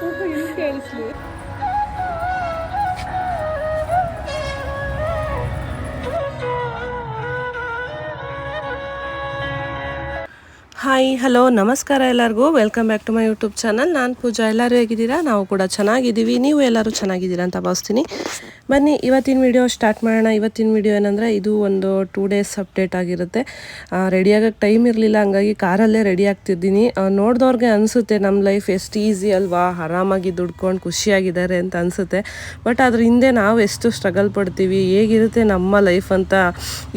Burada yumruk yarışı. Hi, hello, ನಮಸ್ಕಾರ ಎಲ್ಲರಿಗೂ. Welcome back to my YouTube channel ನಾನು ಪೂಜಾ. ಎಲ್ಲರೂ ಹೇಗಿದ್ದೀರಾ? ನಾವು ಕೂಡ ಚೆನ್ನಾಗಿದ್ದೀವಿ. ನೀವು ಎಲ್ಲರೂ ಚೆನ್ನಾಗಿದ್ದೀರಾ ಅಂತ ಭಾವಿಸ್ತೀನಿ. ಬನ್ನಿ, ಇವತ್ತಿನ ವಿಡಿಯೋ ಸ್ಟಾರ್ಟ್ ಮಾಡೋಣ. ಇವತ್ತಿನ ವಿಡಿಯೋ ಏನಂದರೆ, ಇದು ಒಂದು ಟೂ ಡೇಸ್ ಅಪ್ಡೇಟ್ ಆಗಿರುತ್ತೆ. ರೆಡಿ ಆಗೋಕ್ಕೆ ಟೈಮ್ ಇರಲಿಲ್ಲ. ಹಂಗಾಗಿ ಕಾರಲ್ಲೇ ರೆಡಿ ಆಗ್ತಿದ್ದೀನಿ. ನೋಡಿದವ್ರಿಗೆ ಅನಿಸುತ್ತೆ ನಮ್ಮ ಲೈಫ್ ಎಷ್ಟು ಈಸಿ ಅಲ್ವಾ? ಆರಾಮಾಗಿ ದುಡ್ಕೊಂಡು ಖುಷಿಯಾಗಿದ್ದಾರೆ ಅಂತ ಅನಿಸುತ್ತೆ. ಬಟ್ ಅದ್ರ ಹಿಂದೆ ನಾವು ಎಷ್ಟು ಸ್ಟ್ರಗಲ್ ಪಡ್ತೀವಿ? ಹೇಗಿರುತ್ತೆ ನಮ್ಮ ಲೈಫ್ ಅಂತ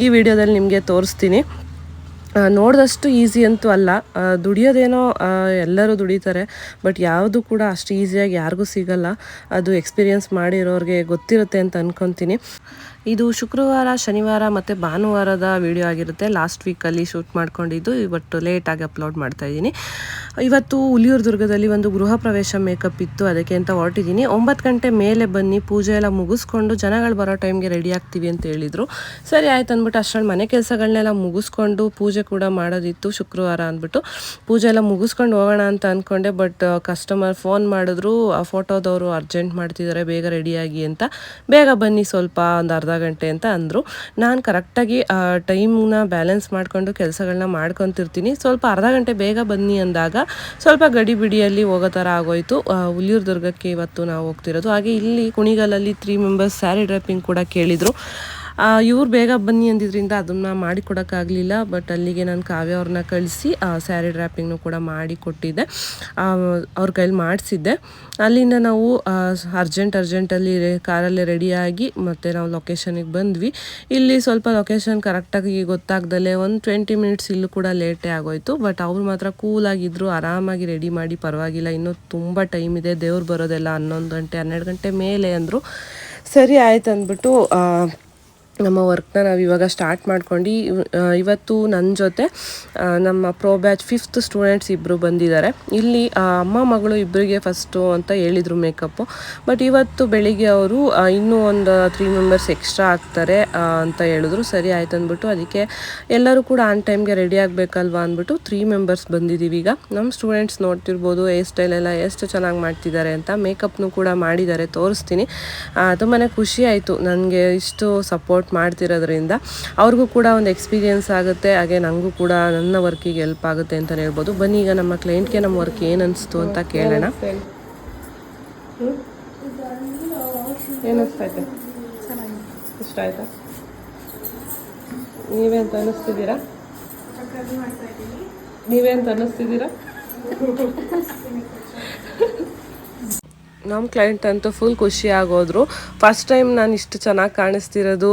ಈ ವಿಡಿಯೋದಲ್ಲಿ ನಿಮಗೆ ತೋರಿಸ್ತೀನಿ. ನೋಡಿದಷ್ಟು ಈಸಿ ಅಂತೂ ಅಲ್ಲ. ದುಡಿಯೋದೇನೋ ಎಲ್ಲರೂ ದುಡಿತಾರೆ. ಬಟ್ ಯಾವುದು ಕೂಡ ಅಷ್ಟು ಈಸಿಯಾಗಿ ಯಾರಿಗೂ ಸಿಗಲ್ಲ. ಅದು ಎಕ್ಸ್ಪೀರಿಯನ್ಸ್ ಮಾಡಿರೋರಿಗೆ ಗೊತ್ತಿರುತ್ತೆ ಅಂತ ಅನ್ಕೊತೀನಿ. ಇದು ಶುಕ್ರವಾರ, ಶನಿವಾರ ಮತ್ತು ಭಾನುವಾರದ ವಿಡಿಯೋ ಆಗಿರುತ್ತೆ. ಲಾಸ್ಟ್ ವೀಕಲ್ಲಿ ಶೂಟ್ ಮಾಡ್ಕೊಂಡಿದ್ದು. ಇವತ್ತು ಲೇಟಾಗಿ ಅಪ್ಲೋಡ್ ಮಾಡ್ತಾ ಇದ್ದೀನಿ. ಇವತ್ತು ಹುಲಿಯೂರು ದುರ್ಗದಲ್ಲಿ ಒಂದು ಗೃಹ ಪ್ರವೇಶ ಮೇಕಪ್ ಇತ್ತು. ಅದಕ್ಕೆ ಅಂತ ಹೊರಟಿದ್ದೀನಿ. ಒಂಬತ್ತು ಗಂಟೆ ಮೇಲೆ ಬನ್ನಿ. ಪೂಜೆ ಎಲ್ಲ ಮುಗಿಸ್ಕೊಂಡು ಜನಗಳು ಬರೋ ಟೈಮ್ಗೆ ರೆಡಿ ಆಗ್ತೀವಿ ಅಂತ ಹೇಳಿದರು. ಸರಿ, ಆಯ್ತು ಅಂದ್ಬಿಟ್ಟು ಅಷ್ಟರಲ್ಲಿ ಮನೆ ಕೆಲಸಗಳನ್ನೆಲ್ಲ ಮುಗಿಸ್ಕೊಂಡು ಪೂಜೆ ಕೂಡ ಮಾಡೋದಿತ್ತು ಶುಕ್ರವಾರ ಅಂದ್ಬಿಟ್ಟು. ಪೂಜೆ ಎಲ್ಲ ಮುಗಿಸ್ಕೊಂಡು ಹೋಗೋಣ ಅಂತ ಅಂದ್ಕೊಂಡೆ ಬಟ್ ಕಸ್ಟಮರ್ ಫೋನ್ ಮಾಡಿದ್ರು. ಆ ಫೋಟೋದವರು ಅರ್ಜೆಂಟ್ ಮಾಡ್ತಿದ್ದಾರೆ. ಬೇಗ ರೆಡಿಯಾಗಿ ಅಂತ. ಬೇಗ ಬನ್ನಿ ಸ್ವಲ್ಪ ಒಂದು ಅರ್ಧ ಗಂಟೆ ಅಂತ ಅಂದರು. ನಾನು ಕರೆಕ್ಟಾಗಿ ಟೈಮ್ನ ಬ್ಯಾಲೆನ್ಸ್ ಮಾಡಿಕೊಂಡು ಕೆಲಸಗಳನ್ನ ಮಾಡ್ಕೊತಿರ್ತೀನಿ. ಸ್ವಲ್ಪ ಅರ್ಧ ಗಂಟೆ ಬೇಗ ಬನ್ನಿ ಅಂದಾಗ ಸ್ವಲ್ಪ ಗಡಿ ಬಿಡಿಯಲ್ಲಿ ಹೋಗೋ ಥರ ಆಗೋಯಿತು. ಹುಲಿಯೂರು ದುರ್ಗಕ್ಕೆ ಇವತ್ತು ನಾವು ಹೋಗ್ತಿರೋದು. ಹಾಗೆ ಇಲ್ಲಿ ಕುಣಿಗಲಲ್ಲಿ ತ್ರೀ ಮೆಂಬರ್ಸ್ ಸ್ಯಾರಿ ಡ್ರೈಪಿಂಗ್ ಕೂಡ ಕೇಳಿದರು. ಇವ್ರು ಬೇಗ ಬನ್ನಿ ಅಂದಿದ್ರಿಂದ ಅದನ್ನ ಮಾಡಿ ಕೊಡೋಕ್ಕಾಗಲಿಲ್ಲ ಬಟ್ ಅಲ್ಲಿಗೆ ನಾನು ಕಾವ್ಯ ಅವ್ರನ್ನ ಕಳಿಸಿ ಸ್ಯಾರಿ ಡ್ರಾಪಿಂಗ್ನು ಕೂಡ ಮಾಡಿ ಕೊಟ್ಟಿದ್ದೆ. ಅವ್ರ ಕೈಲಿ ಮಾಡಿಸಿದ್ದೆ. ಅಲ್ಲಿಂದ ನಾವು ಅರ್ಜೆಂಟ್ ಅರ್ಜೆಂಟಲ್ಲಿ ಕಾರಲ್ಲೇ ರೆಡಿಯಾಗಿ ಮತ್ತು ನಾವು ಲೊಕೇಶನಿಗೆ ಬಂದ್ವಿ. ಇಲ್ಲಿ ಸ್ವಲ್ಪ ಲೊಕೇಶನ್ ಕರೆಕ್ಟಾಗಿ ಗೊತ್ತಾಗ್ದಲೇ ಒಂದು ಟ್ವೆಂಟಿ ಮಿನಿಟ್ಸ್ ಇಲ್ಲೂ ಕೂಡ ಲೇಟೇ ಆಗೋಯ್ತು ಬಟ್ ಅವ್ರು ಮಾತ್ರ ಕೂಲಾಗಿದ್ದರು ಆರಾಮಾಗಿ ರೆಡಿ ಮಾಡಿ, ಪರವಾಗಿಲ್ಲ, ಇನ್ನೂ ತುಂಬ ಟೈಮ್ ಇದೆ, ದೇವ್ರು ಬರೋದೆಲ್ಲ ಹನ್ನೊಂದು ಗಂಟೆ, ಹನ್ನೆರಡು ಗಂಟೆ ಮೇಲೆ ಅಂದರು. ಸರಿ ಆಯ್ತು ಅಂದ್ಬಿಟ್ಟು ನಮ್ಮ ವರ್ಕ್ನ ನಾವು ಇವಾಗ ಸ್ಟಾರ್ಟ್ ಮಾಡ್ಕೊಂಡು, ಇವ್- ಇವತ್ತು ನನ್ನ ಜೊತೆ ನಮ್ಮ ಪ್ರೋ ಬ್ಯಾಚ್ ಫಿಫ್ತ್ ಸ್ಟೂಡೆಂಟ್ಸ್ ಇಬ್ಬರು ಬಂದಿದ್ದಾರೆ ಇಲ್ಲಿ ಅಮ್ಮ, ಮಗಳು ಇಬ್ಬರಿಗೆ ಫಸ್ಟು ಅಂತ ಹೇಳಿದರು ಮೇಕಪ್ಪು ಬಟ್ ಇವತ್ತು ಬೆಳಿಗ್ಗೆ ಅವರು ಇನ್ನೂ ಒಂದು ತ್ರೀ ಮೆಂಬರ್ಸ್ ಎಕ್ಸ್ಟ್ರಾ ಆಗ್ತಾರೆ ಅಂತ ಹೇಳಿದ್ರು. ಸರಿ ಆಯ್ತು ಅಂದ್ಬಿಟ್ಟು ಅದಕ್ಕೆ ಎಲ್ಲರೂ ಕೂಡ ಆನ್ ಟೈಮ್ಗೆ ರೆಡಿ ಆಗಬೇಕಲ್ವಾ ಅಂದ್ಬಿಟ್ಟು ತ್ರೀ ಮೆಂಬರ್ಸ್ ಬಂದಿದ್ದೀವಿ ಈಗ. ನಮ್ಮ ಸ್ಟೂಡೆಂಟ್ಸ್ ನೋಡ್ತಿರ್ಬೋದು ಹೇರ್ ಸ್ಟೈಲ್ ಎಲ್ಲ ಎಷ್ಟು ಚೆನ್ನಾಗಿ ಮಾಡ್ತಿದ್ದಾರೆ ಅಂತ. ಮೇಕಪ್ನು ಕೂಡ ಮಾಡಿದ್ದಾರೆ, ತೋರಿಸ್ತೀನಿ. ತುಂಬಾ ಖುಷಿ ಆಯಿತು. ನನಗೆ ಇಷ್ಟು ಸಪೋರ್ಟ್ ಮಾಡ್ತಿರೋದ್ರಿಂದ ಅವ್ರಿಗೂ ಕೂಡ ಒಂದು ಎಕ್ಸ್ಪೀರಿಯನ್ಸ್ ಆಗುತ್ತೆ. ಹಾಗೆ ನನಗೂ ಕೂಡ ನನ್ನ ವರ್ಕಿಗೆ ಹೆಲ್ಪ್ ಆಗುತ್ತೆ ಅಂತಲೇ ಹೇಳ್ಬೋದು. ಬನ್ನಿ, ಈಗ ನಮ್ಮ ಕ್ಲೈಂಟ್ಗೆ ನಮ್ಮ ವರ್ಕ್ ಏನು ಅನಿಸ್ತು ಅಂತ ಕೇಳೋಣ. ಏನಿಸ್ತೈತೆ ಇಷ್ಟ ಆಯ್ತಾ? ಅಂತ ಅನ್ನಿಸ್ತಿದ್ದೀರಾ? ನೀವೇ ಅಂತ ಅನ್ನಿಸ್ತಿದ್ದೀರಾ? ನಮ್ಮ ಕ್ಲೈಂಟ್ ಅಂತೂ ಫುಲ್ ಖುಷಿ ಆಗೋದ್ರು. ಫಸ್ಟ್ ಟೈಮ್ ನಾನು ಇಷ್ಟು ಚೆನ್ನಾಗಿ ಕಾಣಿಸ್ತಿರೋದು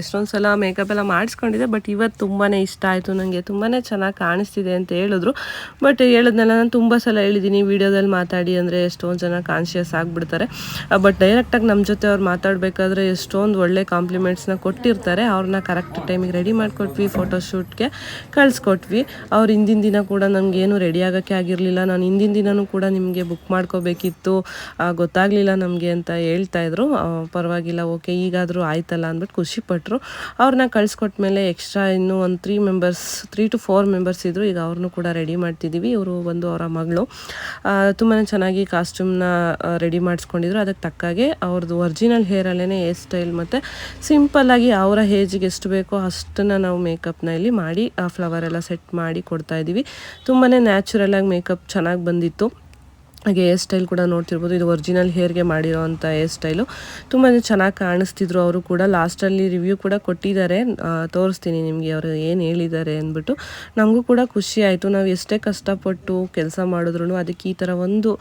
ಎಷ್ಟೊಂದು ಸಲ ಮೇಕಪ್ ಎಲ್ಲ ಮಾಡಿಸ್ಕೊಂಡಿದ್ದೆ ಬಟ್ ಇವತ್ತು ತುಂಬಾ ಇಷ್ಟ ಆಯಿತು ನನಗೆ ತುಂಬಾ ಚೆನ್ನಾಗಿ ಕಾಣಿಸ್ತಿದೆ ಅಂತ ಹೇಳಿದ್ರು. ಬಟ್ ಹೇಳಿದ್ನೆಲ್ಲ, ನಾನು ತುಂಬ ಸಲ ಹೇಳಿದ್ದೀನಿ ವೀಡಿಯೋದಲ್ಲಿ ಮಾತಾಡಿ ಅಂದರೆ ಎಷ್ಟೊಂದು ಜನ ಕಾನ್ಷಿಯಸ್ ಆಗಿಬಿಡ್ತಾರೆ. ಬಟ್ ಡೈರೆಕ್ಟಾಗಿ ನಮ್ಮ ಜೊತೆ ಅವ್ರು ಮಾತಾಡಬೇಕಾದ್ರೆ ಎಷ್ಟೊಂದು ಒಳ್ಳೆ ಕಾಂಪ್ಲಿಮೆಂಟ್ಸ್ನ ಕೊಟ್ಟಿರ್ತಾರೆ. ಅವ್ರನ್ನ ಕರೆಕ್ಟ್ ಟೈಮಿಗೆ ರೆಡಿ ಮಾಡಿಕೊಟ್ವಿ ಫೋಟೋಶೂಟ್ಗೆ ಕಳಿಸ್ಕೊಟ್ವಿ. ಅವ್ರು ಹಿಂದಿನ ದಿನ ಕೂಡ ನಮಗೇನು ರೆಡಿ ಆಗೋಕ್ಕೆ ಆಗಿರಲಿಲ್ಲ. ನಾನು ಹಿಂದಿನ ದಿನವೂ ಕೂಡ ನಿಮಗೆ ಬುಕ್ ಮಾಡ್ಕೋಬೇಕಿತ್ತು. ಗೊತ್ತಾಗಲಿಲ್ಲ ನಮಗೆ ಅಂತ ಹೇಳ್ತಾ ಇದ್ರು. ಪರವಾಗಿಲ್ಲ, ಓಕೆ, ಈಗಾದರೂ ಆಯ್ತಲ್ಲ ಅಂದ್ಬಿಟ್ಟು ಖುಷಿ ಪಟ್ಟರು ಅವ್ರನ್ನ ಕಳಿಸ್ಕೊಟ್ಮೇಲೆ ಎಕ್ಸ್ಟ್ರಾ ಇನ್ನೂ ಒಂದು three members three to four members ಇದ್ದರು ಈಗ ಅವ್ರನ್ನೂ ಕೂಡ ರೆಡಿ ಮಾಡ್ತಿದ್ದೀವಿ ಇವರು ಬಂದು ಅವರ ಮಗಳು. ತುಂಬಾ ಚೆನ್ನಾಗಿ ಕಾಸ್ಟ್ಯೂಮ್ನ ರೆಡಿ ಮಾಡಿಸ್ಕೊಂಡಿದ್ರು. ಅದಕ್ಕೆ ತಕ್ಕಾಗೆ ಅವ್ರದ್ದು ಒರಿಜಿನಲ್ ಹೇರಲ್ಲೇ ಹೇರ್ ಸ್ಟೈಲ್ ಮತ್ತು ಸಿಂಪಲ್ಲಾಗಿ ಅವರ ಹೇಜಿಗೆ ಎಷ್ಟು ಬೇಕೋ ಅಷ್ಟನ್ನು ನಾವು ಮೇಕಪ್ನ ಇಲ್ಲಿ ಮಾಡಿ ಫ್ಲವರ್ ಎಲ್ಲ ಸೆಟ್ ಮಾಡಿ ಕೊಡ್ತಾ ಇದ್ದೀವಿ ತುಂಬಾ ನ್ಯಾಚುರಲಾಗಿ ಮೇಕಪ್ ಚೆನ್ನಾಗಿ ಬಂದಿತ್ತು. ಹಾಗೆ ಹೇರ್ ಸ್ಟೈಲ್ ಕೂಡ ನೋಡ್ತಿರ್ಬೋದು. ಇದು ಒರಿಜಿನಲ್ ಹೇರ್ಗೆ ಮಾಡಿರೋವಂಥ ಹೇರ್ ಸ್ಟೈಲು ತುಂಬಾ ಚೆನ್ನಾಗಿ ಕಾಣಿಸ್ತಿದ್ರು ಅವರು ಕೂಡ. ಲಾಸ್ಟಲ್ಲಿ ರಿವ್ಯೂ ಕೂಡ ಕೊಟ್ಟಿದ್ದಾರೆ. ತೋರಿಸ್ತೀನಿ ನಿಮಗೆ ಅವರು ಏನು ಹೇಳಿದ್ದಾರೆ ಅಂದ್ಬಿಟ್ಟು. ನಮಗೂ ಕೂಡ ಖುಷಿ ಆಯಿತು. ನಾವು ಎಷ್ಟೇ ಕಷ್ಟಪಟ್ಟು ಕೆಲಸ ಮಾಡಿದ್ರು ಅದಕ್ಕೆ ಈ ಥರ ಒಂದು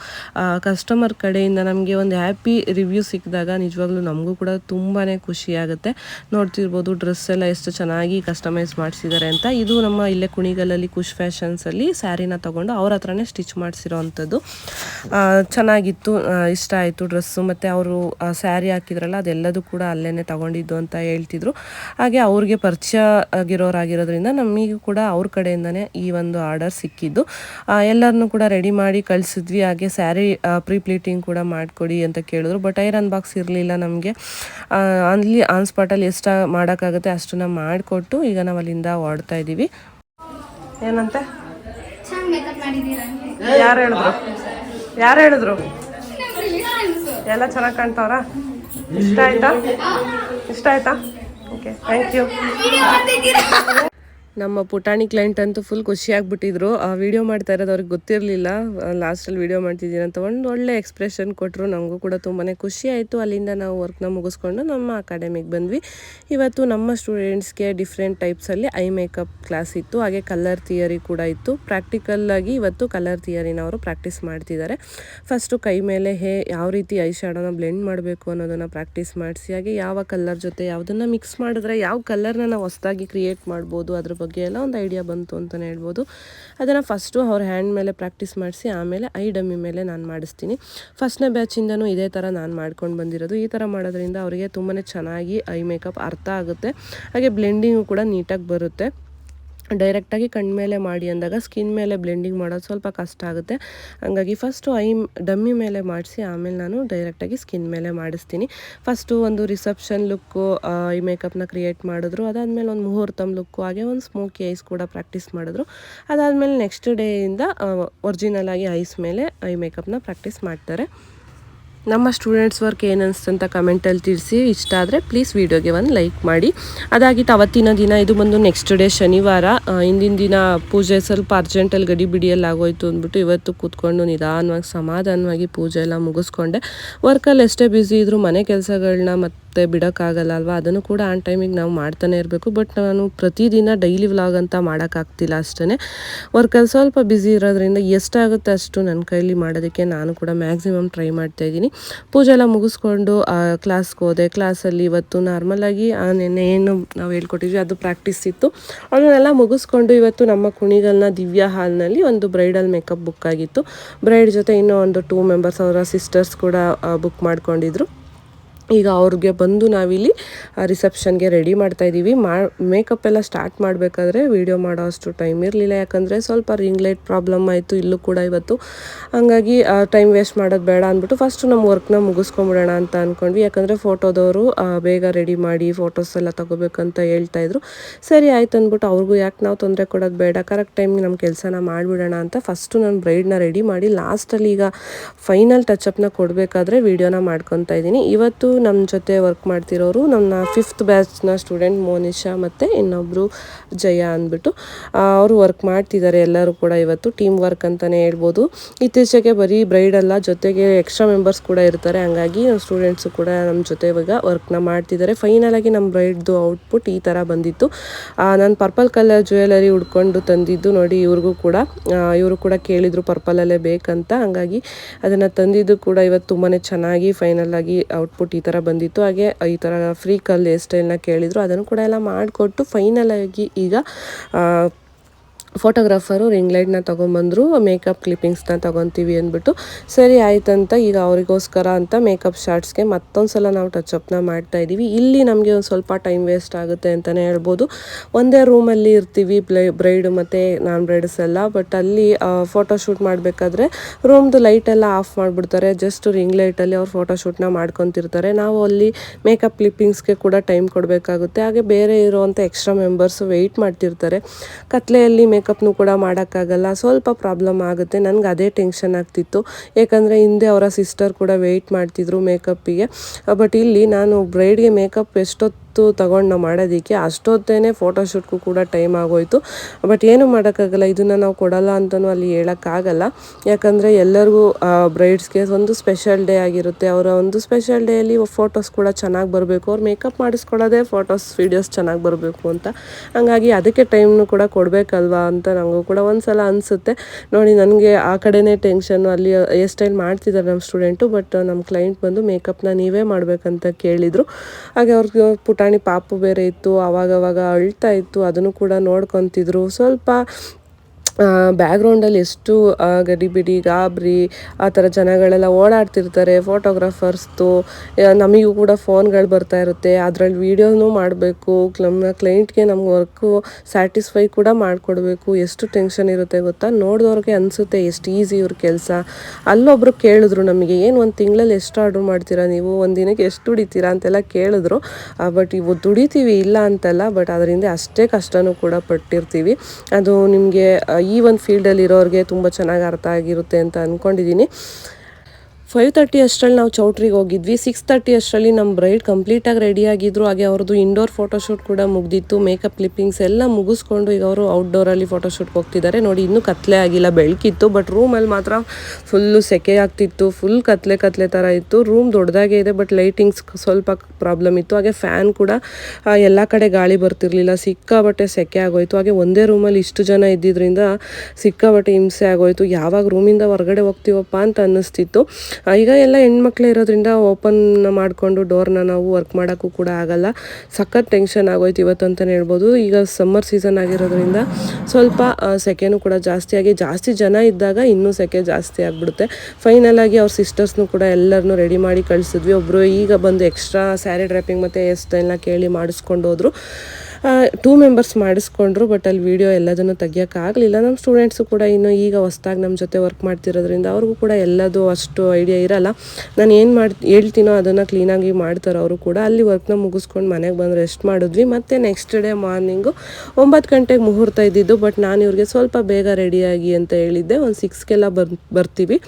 ಕಸ್ಟಮರ್ ಕಡೆಯಿಂದ ನಮಗೆ ಒಂದು ಹ್ಯಾಪಿ ರಿವ್ಯೂ ಸಿಕ್ಕಿದಾಗ ನಿಜವಾಗ್ಲೂ ನಮಗೂ ಕೂಡ ತುಂಬಾ ಖುಷಿ ಆಗುತ್ತೆ. ನೋಡ್ತಿರ್ಬೋದು ಡ್ರೆಸ್ ಎಲ್ಲ ಎಷ್ಟು ಚೆನ್ನಾಗಿ ಕಸ್ಟಮೈಸ್ ಮಾಡಿಸಿದ್ದಾರೆ ಅಂತ. ಇದು ನಮ್ಮ ಇಲ್ಲೇ ಕುಣಿಗಲಲ್ಲಿ ಖುಷ್ ಫ್ಯಾಷನ್ಸಲ್ಲಿ ಸ್ಯಾರಿನ ತೊಗೊಂಡು ಅವ್ರ ಹತ್ರನೇ ಸ್ಟಿಚ್ ಮಾಡಿಸಿರೋ ಅಂಥದ್ದು ಆ, ಚೆನ್ನಾಗಿತ್ತು ಇಷ್ಟ ಆಯಿತು ಡ್ರೆಸ್ಸು. ಮತ್ತು ಅವರು ಸ್ಯಾರಿ ಹಾಕಿದ್ರಲ್ಲ ಅದೆಲ್ಲದೂ ಕೂಡ ಅಲ್ಲೇ ತಗೊಂಡಿದ್ದು ಅಂತ ಹೇಳ್ತಿದ್ರು. ಹಾಗೆ ಅವ್ರಿಗೆ ಪರಿಚಯ ಆಗಿರೋರಾಗಿರೋದ್ರಿಂದ ನಮಗೂ ಕೂಡ ಅವ್ರ ಕಡೆಯಿಂದನೇ ಈ ಒಂದು ಆರ್ಡರ್ ಸಿಕ್ಕಿದ್ದು. ಎಲ್ಲರನ್ನೂ ಕೂಡ ರೆಡಿ ಮಾಡಿ ಕಳಿಸಿದ್ವಿ. ಹಾಗೆ ಸ್ಯಾರಿ ಪ್ರೀ ಪ್ಲೀಟಿಂಗ್ ಕೂಡ ಮಾಡಿಕೊಡಿ ಅಂತ ಕೇಳಿದ್ರು. ಬಟ್ ಐರನ್ ಬಾಕ್ಸ್ ಇರಲಿಲ್ಲ ನಮಗೆ. ಅಲ್ಲಿ ಆನ್ ಸ್ಪಾಟಲ್ಲಿ ಎಷ್ಟು ಮಾಡೋಕ್ಕಾಗುತ್ತೆ ಅಷ್ಟನ್ನು ಮಾಡಿಕೊಟ್ಟು ಈಗ ನಾವು ಅಲ್ಲಿಂದ ಓಡ್ತಾ ಇದ್ದೀವಿ ಏನಂತೆ? ಯಾರು ಹೇಳಿದ್ರು? ಯಾರು ಹೇಳಿದ್ರು? ಎಲ್ಲ ಚೆನ್ನಾಗಿ ಕಾಣ್ತಾವ್ರ? ಇಷ್ಟ ಆಯ್ತಾ? ಇಷ್ಟ ಆಯ್ತಾ? ಓಕೆ ಥ್ಯಾಂಕ್ ಯು ನಮ್ಮ ಪುಟಾಣಿ ಕ್ಲೈಂಟ್ ಅಂತೂ ಫುಲ್ ಖುಷಿಯಾಗ್ಬಿಟ್ಟಿದ್ರು. ಆ ವಿಡಿಯೋ ಮಾಡ್ತಾ ಇರೋದು ಅವ್ರಿಗೆ ಗೊತ್ತಿರಲಿಲ್ಲ. ಲಾಸ್ಟಲ್ಲಿ ವಿಡಿಯೋ ಮಾಡ್ತಿದ್ದೀನಿ ಅಂತ ಒಂದು ಒಳ್ಳೆ ಎಕ್ಸ್ಪ್ರೆಷನ್ ಕೊಟ್ಟರು ನಮಗೂ ಕೂಡ ತುಂಬಾ ಖುಷಿ ಆಯಿತು. ಅಲ್ಲಿಂದ ನಾವು ವರ್ಕ್ನ ಮುಗಿಸ್ಕೊಂಡು ನಮ್ಮ ಅಕಾಡೆಮಿಗೆ ಬಂದ್ವಿ. ಇವತ್ತು ನಮ್ಮ ಸ್ಟೂಡೆಂಟ್ಸ್ಗೆ ಡಿಫ್ರೆಂಟ್ ಟೈಪ್ಸಲ್ಲಿ ಐ ಮೇಕಪ್ ಕ್ಲಾಸ್ ಇತ್ತು. ಹಾಗೆ ಕಲರ್ ಥಿಯರಿ ಕೂಡ ಇತ್ತು. ಪ್ರಾಕ್ಟಿಕಲ್ಲಾಗಿ ಇವತ್ತು ಕಲರ್ ಥಿಯರಿನ ಅವರು ಪ್ರಾಕ್ಟೀಸ್ ಮಾಡ್ತಿದ್ದಾರೆ. ಫಸ್ಟು ಕೈ ಮೇಲೆ ಹೇ, ಯಾವ ರೀತಿ ಐ ಶಾಡೋನ ಬ್ಲೆಂಡ್ ಮಾಡಬೇಕು ಅನ್ನೋದನ್ನು ಪ್ರಾಕ್ಟೀಸ್ ಮಾಡಿಸಿ, ಹಾಗೆ ಯಾವ ಕಲರ್ ಜೊತೆ ಯಾವುದನ್ನು ಮಿಕ್ಸ್ ಮಾಡಿದ್ರೆ ಯಾವ ಕಲರ್ನ ನಾವು ಹೊಸದಾಗಿ ಕ್ರಿಯೇಟ್ ಮಾಡ್ಬೋದು, ಅದ್ರ ಬಗ್ಗೆ ಎಲ್ಲ ಒಂದು ಐಡಿಯಾ ಬಂತು ಅಂತಲೇ ಹೇಳ್ಬೋದು. ಅದನ್ನು ಫಸ್ಟು ಅವ್ರ ಹ್ಯಾಂಡ್ ಮೇಲೆ ಪ್ರಾಕ್ಟೀಸ್ ಮಾಡಿಸಿ ಆಮೇಲೆ ಐ ಡಮ್ಮಿ ಮೇಲೆ ನಾನು ಮಾಡಿಸ್ತೀನಿ. ಫಸ್ಟ್ನೇ ಬ್ಯಾಚಿಂದನೂ ಇದೇ ಥರ ನಾನು ಮಾಡ್ಕೊಂಡು ಬಂದಿರೋದು. ಈ ಥರ ಮಾಡೋದ್ರಿಂದ ಅವರಿಗೆ ತುಂಬಾ ಚೆನ್ನಾಗಿ ಐ ಮೇಕಪ್ ಅರ್ಥ ಆಗುತ್ತೆ. ಹಾಗೆ ಬ್ಲೆಂಡಿಂಗು ಕೂಡ ನೀಟಾಗಿ ಬರುತ್ತೆ. ಡೈರೆಕ್ಟಾಗಿ ಕಣ್ಮೇಲೆ ಮಾಡಿ ಅಂದಾಗ ಸ್ಕಿನ್ ಮೇಲೆ ಬ್ಲೆಂಡಿಂಗ್ ಮಾಡೋದು ಸ್ವಲ್ಪ ಕಷ್ಟ ಆಗುತ್ತೆ. ಹಾಗಾಗಿ ಫಸ್ಟು ಐ ಡಮ್ಮಿ ಮೇಲೆ ಮಾಡಿಸಿ, ಆಮೇಲೆ ನಾನು ಡೈರೆಕ್ಟಾಗಿ ಸ್ಕಿನ್ ಮೇಲೆ ಮಾಡಿಸ್ತೀನಿ. ಫಸ್ಟು ಒಂದು ರಿಸೆಪ್ಷನ್ ಲುಕ್ಕು ಐ ಮೇಕಪ್ನ ಕ್ರಿಯೇಟ್ ಮಾಡಿದ್ರು. ಅದಾದಮೇಲೆ ಒಂದು ಮುಹೂರ್ತಮ್ ಲುಕ್ಕು ಹಾಗೆ ಒಂದು ಸ್ಮೋಕಿ ಐಸ್ ಕೂಡ ಪ್ರಾಕ್ಟೀಸ್ ಮಾಡಿದ್ರು. ಅದಾದಮೇಲೆ ನೆಕ್ಸ್ಟ್ ಡೇಯಿಂದ ಒರಿಜಿನಲ್ ಆಗಿ ಐಸ್ ಮೇಲೆ ಐ ಮೇಕಪ್ನ ಪ್ರಾಕ್ಟೀಸ್ ಮಾಡ್ತಾರೆ. ನಮ್ಮ ಸ್ಟೂಡೆಂಟ್ಸ್ ವರ್ಕ್ ಏನು ಅನಿಸ್ತಂತ ಕಮೆಂಟಲ್ಲಿ ತಿಳಿಸಿ. ಇಷ್ಟ ಆದರೆ ಪ್ಲೀಸ್ ವೀಡಿಯೋಗೆ ಒಂದು ಲೈಕ್ ಮಾಡಿ. ಅದಾಗಿತ್ತು ಅವತ್ತಿನ ದಿನ, ಇದು ಬಂದು ನೆಕ್ಸ್ಟ್ ಡೇ ಶನಿವಾರ. ಹಿಂದಿನ ದಿನ ಪೂಜೆ ಸ್ವಲ್ಪ ಅರ್ಜೆಂಟಲ್ಲಿ ಗಡಿ ಬಿಡಿಯಲ್ಲಿ ಆಗೋಯ್ತು ಅಂದ್ಬಿಟ್ಟು ಇವತ್ತು ಕೂತ್ಕೊಂಡು ನಿಧಾನವಾಗಿ ಸಮಾಧಾನವಾಗಿ ಪೂಜೆ ಎಲ್ಲ ಮುಗಿಸ್ಕೊಂಡೆ. ವರ್ಕಲ್ಲಿ ಎಷ್ಟೇ ಬ್ಯುಸಿ ಇದ್ದರೂ ಮನೆ ಕೆಲಸಗಳನ್ನ ಮತ್ತೆ ಬಿಡೋಕ್ಕಾಗಲ್ಲ ಅಲ್ವಾ? ಅದನ್ನು ಕೂಡ ಆನ್ ಟೈಮಿಗೆ ನಾವು ಮಾಡ್ತಾನೆ ಇರಬೇಕು. ಬಟ್ ನಾನು ಪ್ರತಿದಿನ ಡೈಲಿ ವ್ಲಾಗ್ ಅಂತ ಮಾಡೋಕ್ಕಾಗ್ತಿಲ್ಲ ಅಷ್ಟೇ ವರ್ಕಲ್ಲಿ ಸ್ವಲ್ಪ ಬ್ಯುಸಿ ಇರೋದ್ರಿಂದ ಎಷ್ಟಾಗುತ್ತೆ ಅಷ್ಟು ನನ್ನ ಕೈಲಿ ಮಾಡೋದಕ್ಕೆ ನಾನು ಕೂಡ ಮ್ಯಾಕ್ಸಿಮಮ್ ಟ್ರೈ ಮಾಡ್ತಾ ಇದ್ದೀನಿ. ಪೂಜೆ ಎಲ್ಲ ಮುಗಿಸ್ಕೊಂಡು ಕ್ಲಾಸ್ಗೆ ಹೋದೆ. ಕ್ಲಾಸಲ್ಲಿ ಇವತ್ತು ನಾರ್ಮಲಾಗಿ ನೆನ್ನೆ ಏನು ನಾವು ಹೇಳ್ಕೊಟ್ಟಿದ್ವಿ, ಅದು ಪ್ರಾಕ್ಟೀಸ್ ಇತ್ತು. ಅದನ್ನೆಲ್ಲ ಮುಗಿಸ್ಕೊಂಡು ಇವತ್ತು ನಮ್ಮ ಕುಣಿಗಲ್ನ ದಿವ್ಯಾ ಹಾಲ್ನಲ್ಲಿ ಒಂದು ಬ್ರೈಡಲ್ ಮೇಕಪ್ ಬುಕ್ ಆಗಿತ್ತು. ಬ್ರೈಡ್ ಜೊತೆ ಇನ್ನೂ ಒಂದು ಟೂ ಮೆಂಬರ್ಸ್ ಅವರ ಸಿಸ್ಟರ್ಸ್ ಕೂಡ ಬುಕ್ ಮಾಡ್ಕೊಂಡಿದ್ರು. ಈಗ ಅವ್ರಿಗೆ ಬಂದು ನಾವಿಲ್ಲಿ ರಿಸೆಪ್ಷನ್ಗೆ ರೆಡಿ ಮಾಡ್ತಾ ಇದ್ದೀವಿ. ಮಾ ಮೇಕಪ್ ಎಲ್ಲ ಸ್ಟಾರ್ಟ್ ಮಾಡಬೇಕಾದ್ರೆ ವೀಡಿಯೋ ಮಾಡೋ ಅಷ್ಟು ಟೈಮ್ ಇರಲಿಲ್ಲ. ಯಾಕಂದರೆ ಸ್ವಲ್ಪ ರಿಂಗ್ ಲೈಟ್ ಪ್ರಾಬ್ಲಮ್ ಆಯಿತು, ಇಲ್ಲೂ ಕೂಡ ಇವತ್ತು. ಹಂಗಾಗಿ ಟೈಮ್ ವೇಸ್ಟ್ ಮಾಡೋದು ಬೇಡ ಅಂದ್ಬಿಟ್ಟು ಫಸ್ಟು ನಮ್ಮ ವರ್ಕ್ನ ಮುಗಿಸ್ಕೊಂಬಿಡೋಣ ಅಂತ ಅಂದ್ಕೊಂಡ್ವಿ ಯಾಕಂದರೆ ಫೋಟೋದವರು ಬೇಗ ರೆಡಿ ಮಾಡಿ ಫೋಟೋಸ್ ಎಲ್ಲ ತಗೋಬೇಕಂತ ಹೇಳ್ತಾ ಇದ್ರು. ಸರಿ, ಆಯ್ತು ಅಂದ್ಬಿಟ್ಟು ಅವ್ರಿಗೂ ಯಾಕೆ ನಾವು ತೊಂದರೆ ಕೊಡೋದು ಬೇಡ. ಕರೆಕ್ಟ್ ಟೈಮ್ಗೆ ನಮ್ಮ ಕೆಲಸನ ಮಾಡಿಬಿಡೋಣ ಅಂತ ಫಸ್ಟು ನಾನು ಬ್ರೈಡ್ನ ರೆಡಿ ಮಾಡಿ ಲಾಸ್ಟಲ್ಲಿ ಈಗ ಫೈನಲ್ ಟಚ್ ಅಪ್ನ ಕೊಡಬೇಕಾದ್ರೆ ವೀಡಿಯೋನ ಮಾಡ್ಕೊತಾ ಇದ್ದೀನಿ. ಇವತ್ತು ನಮ್ಮ ಜೊತೆ ವರ್ಕ್ ಮಾಡ್ತಿರೋರು ನನ್ನ ಫಿಫ್ತ್ ಬ್ಯಾಚ್ನ ಸ್ಟೂಡೆಂಟ್ ಮೋನಿಶಾ ಮತ್ತು ಇನ್ನೊಬ್ಬರು ಜಯ ಅಂದ್ಬಿಟ್ಟು. ಅವರು ವರ್ಕ್ ಮಾಡ್ತಿದ್ದಾರೆ ಎಲ್ಲರೂ ಕೂಡ ಇವತ್ತು ಟೀಮ್ ವರ್ಕ್ ಅಂತಲೇ ಹೇಳ್ಬೋದು. ಇತ್ತೀಚೆಗೆ ಬರೀ ಬ್ರೈಡ್ ಅಲ್ಲ, ಜೊತೆಗೆ ಎಕ್ಸ್ಟ್ರಾ ಮೆಂಬರ್ಸ್ ಕೂಡ ಇರ್ತಾರೆ. ಹಂಗಾಗಿ ನಮ್ಮ ಸ್ಟೂಡೆಂಟ್ಸು ಕೂಡ ನಮ್ಮ ಜೊತೆ ಇವಾಗ ವರ್ಕ್ನ ಮಾಡ್ತಿದ್ದಾರೆ ಫೈನಲ್ ಆಗಿ ನಮ್ಮ ಬ್ರೈಡ್ದು ಔಟ್ಪುಟ್ ಈ ಥರ ಬಂದಿತ್ತು. ನಾನು ಪರ್ಪಲ್ ಕಲರ್ ಜ್ಯುವೆಲರಿ ಉಡ್ಕೊಂಡು ತಂದಿದ್ದು ನೋಡಿ ಇವ್ರಿಗೂ ಕೂಡ. ಇವರು ಕೂಡ ಕೇಳಿದ್ರು ಪರ್ಪಲಲ್ಲೇ ಬೇಕಂತ. ಹಂಗಾಗಿ ಅದನ್ನು ತಂದಿದ್ದು ಕೂಡ ಇವತ್ತು ತುಂಬಾ ಚೆನ್ನಾಗಿ ಫೈನಲ್ ಆಗಿ ಔಟ್ಪುಟ್ ಈ ಬಂದಿತ್ತು. ಹಾಗೆ ಈ ಥರ ಫ್ರೀ ಕಲ್ ಹೇರ್ ಸ್ಟೈಲ್ನ ಕೇಳಿದರು ಅದನ್ನು ಕೂಡ ಎಲ್ಲ ಮಾಡಿಕೊಟ್ಟು ಫೈನಲ್ ಆಗಿ ಈಗ ಫೋಟೋಗ್ರಾಫರು ರಿಂಗ್ ಲೈಟ್ನ ತೊಗೊಂಬಂದರು ಮೇಕಪ್ ಕ್ಲಿಪ್ಪಿಂಗ್ಸ್ನ ತೊಗೊತೀವಿ ಅಂದ್ಬಿಟ್ಟು, ಸರಿ ಆಯ್ತಂತ, ಈಗ ಅವರಿಗೋಸ್ಕರ ಅಂತ ಮೇಕಪ್ ಶಾರ್ಟ್ಸ್ಗೆ ಮತ್ತೊಂದು ಸಲ ನಾವು ಟಚಪ್ನ ಮಾಡ್ತಾ ಇದ್ದೀವಿ. ಇಲ್ಲಿ ನಮಗೆ ಒಂದು ಸ್ವಲ್ಪ ಟೈಮ್ ವೇಸ್ಟ್ ಆಗುತ್ತೆ ಅಂತಲೇ ಹೇಳ್ಬೋದು. ಒಂದೇ ರೂಮಲ್ಲಿ ಇರ್ತೀವಿ ಬ್ಲೈ ಬ್ರೈಡ್ ಮತ್ತು ನಾನ್ ಬ್ರೈಡ್ಸ್ ಎಲ್ಲ ಬಟ್ ಅಲ್ಲಿ ಫೋಟೋ ಶೂಟ್ ಮಾಡಬೇಕಾದ್ರೆ ರೂಮ್ದು ಲೈಟೆಲ್ಲ ಆಫ್ ಮಾಡಿಬಿಡ್ತಾರೆ. ಜಸ್ಟ್ ರಿಂಗ್ ಲೈಟಲ್ಲಿ ಅವ್ರು ಫೋಟೋ ಶೂಟ್ನ ಮಾಡ್ಕೊತಿರ್ತಾರೆ. ನಾವು ಅಲ್ಲಿ ಮೇಕಪ್ ಕ್ಲಿಪ್ಪಿಂಗ್ಸ್ಗೆ ಕೂಡ ಟೈಮ್ ಕೊಡಬೇಕಾಗುತ್ತೆ. ಹಾಗೆ ಬೇರೆ ಇರುವಂಥ ಎಕ್ಸ್ಟ್ರಾ ಮೆಂಬರ್ಸ್ ವೆಯ್ಟ್ ಮಾಡ್ತಿರ್ತಾರೆ. ಕತ್ಲೆಯಲ್ಲಿ ಮೇಕಪ್ನು ಕೂಡ ಮಾಡೋಕ್ಕಾಗಲ್ಲ. ಸ್ವಲ್ಪ ಪ್ರಾಬ್ಲಮ್ ಆಗುತ್ತೆ. ನನಗೆ ಅದೇ ಟೆನ್ಷನ್ ಆಗ್ತಿತ್ತು. ಯಾಕಂದರೆ ಹಿಂದೆ ಅವರ ಸಿಸ್ಟರ್ ಕೂಡ ವೆಯ್ಟ್ ಮಾಡ್ತಿದ್ರು ಮೇಕಪ್ಪಿಗೆ ಬಟ್ ಇಲ್ಲಿ ನಾನು ಬ್ರೈಡ್ಗೆ ಮೇಕಪ್ ಎಷ್ಟೊತ್ತು ತಗೊಂಡು ನಾವು ಮಾಡೋದಕ್ಕೆ ಅಷ್ಟೊತ್ತೇ ಫೋಟೋಶೂಟ್ಗೂ ಕೂಡ ಟೈಮ್ ಆಗೋಯ್ತು. ಬಟ್ ಏನು ಮಾಡೋಕ್ಕಾಗಲ್ಲ, ಇದನ್ನು ನಾವು ಕೊಡಲ್ಲ ಅಂತಲೂ ಅಲ್ಲಿ ಹೇಳೋಕ್ಕಾಗಲ್ಲ. ಯಾಕಂದರೆ ಎಲ್ಲರಿಗೂ ಬ್ರೈಡ್ಸ್ಗೆ ಒಂದು ಸ್ಪೆಷಲ್ ಡೇ ಆಗಿರುತ್ತೆ. ಅವರ ಒಂದು ಸ್ಪೆಷಲ್ ಡೇಯಲ್ಲಿ ಫೋಟೋಸ್ ಕೂಡ ಚೆನ್ನಾಗಿ ಬರಬೇಕು. ಅವ್ರು ಮೇಕಪ್ ಮಾಡಿಸ್ಕೊಳ್ಳೋದೇ ಫೋಟೋಸ್ ವೀಡಿಯೋಸ್ ಚೆನ್ನಾಗಿ ಬರಬೇಕು ಅಂತ. ಹಂಗಾಗಿ ಅದಕ್ಕೆ ಟೈಮ್ನು ಕೂಡ ಕೊಡಬೇಕಲ್ವಾ ಅಂತ ನನಗೂ ಕೂಡ ಒಂದು ಸಲ ಅನಿಸುತ್ತೆ. ನೋಡಿ, ನನಗೆ ಆ ಕಡೆಯೇ ಟೆನ್ಷನ್ನು ಅಲ್ಲಿ ಹೇರ್ ಸ್ಟೈಲ್ ಮಾಡ್ತಿದ್ದಾರೆ ನಮ್ಮ ಸ್ಟೂಡೆಂಟು ಬಟ್ ನಮ್ಮ ಕ್ಲೈಂಟ್ ಬಂದು ಮೇಕಪ್ನ ನೀವೇ ಮಾಡಬೇಕಂತ ಕೇಳಿದರು. ಹಾಗೆ ಅವ್ರಿಗೆ ಪುಟಾಣಿ ಪಾಪು ಬೇರೆ ಇತ್ತು ಅವಾಗವಾಗ ಅಳ್ತಾ ಇತ್ತು ಅದನ್ನು ಕೂಡ ನೋಡ್ಕೊತಿದ್ರು. ಸ್ವಲ್ಪ ಬ್ಯಾಕ್ಗ್ರೌಂಡಲ್ಲಿ ಎಷ್ಟು ಗಡಿಬಿಡಿ ಗಾಬರಿ, ಆ ಥರ ಜನಗಳೆಲ್ಲ ಓಡಾಡ್ತಿರ್ತಾರೆ ಫೋಟೋಗ್ರಾಫರ್ಸ್ದು ನಮಗೂ ಕೂಡ ಫೋನ್ಗಳು ಬರ್ತಾ ಇರುತ್ತೆ. ಅದರಲ್ಲಿ ವೀಡಿಯೋನೂ ಮಾಡಬೇಕು. ನಮ್ಮ ಕ್ಲೈಂಟ್ಗೆ ನಮ್ಮ ವರ್ಕು ಸ್ಯಾಟಿಸ್ಫೈ ಕೂಡ ಮಾಡಿಕೊಡ್ಬೇಕು. ಎಷ್ಟು ಟೆನ್ಷನ್ ಇರುತ್ತೆ ಗೊತ್ತಾ? ನೋಡಿದವ್ರಿಗೆ ಅನಿಸುತ್ತೆ ಎಷ್ಟು ಈಸಿ ಇವ್ರ ಕೆಲಸ. ಅಲ್ಲೊಬ್ರು ಕೇಳಿದ್ರು ನಮಗೆ, ಏನು ಒಂದು ತಿಂಗಳಲ್ಲಿ ಎಷ್ಟು ಆರ್ಡ್ರ್ ಮಾಡ್ತೀರಾ ನೀವು? ಒಂದು ದಿನಕ್ಕೆ ಎಷ್ಟು ದುಡಿತೀರಾ? ಅಂತೆಲ್ಲ ಕೇಳಿದ್ರು. ಬಟ್ ಇವು ದುಡಿತೀವಿ ಇಲ್ಲ ಅಂತಲ್ಲ ಬಟ್ ಅದರಿಂದ ಅಷ್ಟೇ ಕಷ್ಟನೂ ಕೂಡ ಪಟ್ಟಿರ್ತೀವಿ. ಅದು ನಿಮಗೆ ಈ ಒಂದು ಫೀಲ್ಡಲ್ಲಿ ಇರೋರಿಗೆ ತುಂಬ ಚೆನ್ನಾಗಿ ಅರ್ಥ ಆಗಿರುತ್ತೆ ಅಂತ ಅಂದ್ಕೊಂಡಿದ್ದೀನಿ ಫೈವ್ ತರ್ಟಿ ಅಷ್ಟರಲ್ಲಿ ನಾವು ಚೌಟ್ರಿಗೆ ಹೋಗಿದ್ವಿ. ಸಿಕ್ಸ್ ತರ್ಟಿ ಅಷ್ಟರಲ್ಲಿ ನಮ್ಮ ಬ್ರೈಡ್ ಕಂಪ್ಲೀಟಾಗಿ ರೆಡಿ ಆಗಿದ್ರು. ಹಾಗೆ ಅವ್ರದ್ದು ಇಂಡೋರ್ ಫೋಟೋಶೂಟ್ ಕೂಡ ಮುಗ್ದಿತ್ತು. ಮೇಕಪ್ ಕ್ಲಿಪ್ಪಿಂಗ್ಸ್ ಎಲ್ಲ ಮುಗಿಸ್ಕೊಂಡು ಈಗ ಅವರು ಔಟ್ಡೋರಲ್ಲಿ ಫೋಟೋಶೂಟ್ಗೆ ಹೋಗ್ತಿದ್ದಾರೆ. ನೋಡಿ, ಇನ್ನೂ ಕತ್ಲೆ ಆಗಿಲ್ಲ, ಬೆಳಕಿತ್ತು ಬಟ್ ರೂಮಲ್ಲಿ ಮಾತ್ರ ಫುಲ್ಲು ಸೆಕೆ ಆಗ್ತಿತ್ತು. ಫುಲ್ ಕತ್ಲೆ ಕತ್ಲೆ ಥರ ಇತ್ತು. ರೂಮ್ ದೊಡ್ಡದಾಗೆ ಇದೆ ಬಟ್ ಲೈಟಿಂಗ್ಸ್ ಸ್ವಲ್ಪ ಪ್ರಾಬ್ಲಮ್ ಇತ್ತು. ಹಾಗೆ ಫ್ಯಾನ್ ಕೂಡ ಎಲ್ಲ ಕಡೆ ಗಾಳಿ ಬರ್ತಿರ್ಲಿಲ್ಲ. ಸಿಕ್ಕಾಬಟ್ಟೆ ಸೆಕೆ ಆಗೋಯ್ತು. ಹಾಗೆ ಒಂದೇ ರೂಮಲ್ಲಿ ಇಷ್ಟು ಜನ ಇದ್ದಿದ್ದರಿಂದ ಸಿಕ್ಕಾಬಟ್ಟೆ ಹಿಂಸೆ ಆಗೋಯ್ತು. ಯಾವಾಗ ರೂಮಿಂದ ಹೊರಗಡೆ ಹೋಗ್ತೀವಪ್ಪ ಅಂತ ಅನ್ನಿಸ್ತಿತ್ತು. ಈಗ ಎಲ್ಲ ಹೆಣ್ಮಕ್ಳು ಇರೋದ್ರಿಂದ ಓಪನ್ ಮಾಡಿಕೊಂಡು ಡೋರ್ನ ನಾವು ವರ್ಕ್ ಮಾಡೋಕ್ಕೂ ಕೂಡ ಆಗಲ್ಲ. ಸಖತ್ ಟೆನ್ಷನ್ ಆಗೋಯ್ತು ಇವತ್ತು ಅಂತಲೇ ಹೇಳ್ಬೋದು. ಈಗ ಸಮ್ಮರ್ ಸೀಸನ್ ಆಗಿರೋದ್ರಿಂದ ಸ್ವಲ್ಪ ಸೆಕೆನೂ ಕೂಡ ಜಾಸ್ತಿ ಆಗಿ, ಜಾಸ್ತಿ ಜನ ಇದ್ದಾಗ ಇನ್ನೂ ಸೆಕೆ ಜಾಸ್ತಿ ಆಗಿಬಿಡುತ್ತೆ. ಫೈನಲ್ ಆಗಿ ಅವ್ರ ಸಿಸ್ಟರ್ಸ್ನು ಕೂಡ ಎಲ್ಲರನ್ನೂ ರೆಡಿ ಮಾಡಿ ಕಳಿಸಿದ್ವಿ. ಒಬ್ಬರು ಈಗ ಬಂದು ಎಕ್ಸ್ಟ್ರಾ ಸ್ಯಾರಿ ಡ್ರಾಪಿಂಗ್ ಮತ್ತು ಎಸ್ ಸ್ಟೈಲ್ನ ಕೇಳಿ ಮಾಡಿಸ್ಕೊಂಡು ಹೋದ್ರು. ಟೂ ಮೆಂಬರ್ಸ್ ಮಾಡಿಸ್ಕೊಂಡ್ರು ಬಟ್ ಅಲ್ಲಿ ವೀಡಿಯೋ ಎಲ್ಲದನ್ನು ತೆಗಿಯೋಕ್ಕಾಗಲಿಲ್ಲ ನಮ್ಮ ಸ್ಟೂಡೆಂಟ್ಸು ಕೂಡ ಇನ್ನು ಈಗ ಹೊಸ್ದಾಗಿ ನಮ್ಮ ಜೊತೆ ವರ್ಕ್ ಮಾಡ್ತಿರೋದ್ರಿಂದ ಅವ್ರಿಗೂ ಕೂಡ ಎಲ್ಲದು ಅಷ್ಟು ಐಡಿಯಾ ಇರಲ್ಲ. ನಾನು ಏನು ಮಾಡಿ, ಹೇಳ್ತೀನೋ ಅದನ್ನು ಕ್ಲೀನಾಗಿ ಮಾಡ್ತಾರೆ ಅವರು ಕೂಡ ಅಲ್ಲಿ ವರ್ಕ್ನ ಮುಗಿಸ್ಕೊಂಡು ಮನೆಗೆ ಬಂದು ರೆಸ್ಟ್ ಮಾಡಿದ್ವಿ. ಮತ್ತು ನೆಕ್ಸ್ಟ್ ಡೇ ಮಾರ್ನಿಂಗು ಒಂಬತ್ತು ಗಂಟೆಗೆ ಮುಹೂರ್ತ ಇದ್ದಿದ್ದು ಬಟ್ ನಾನು ಇವ್ರಿಗೆ ಸ್ವಲ್ಪ ಬೇಗ ರೆಡಿಯಾಗಿ ಅಂತ ಹೇಳಿದ್ದೆ. ಒಂದು ಸಿಕ್ಸ್ಗೆಲ್ಲ ಬರ್, ಬರ್ತೀವಿ.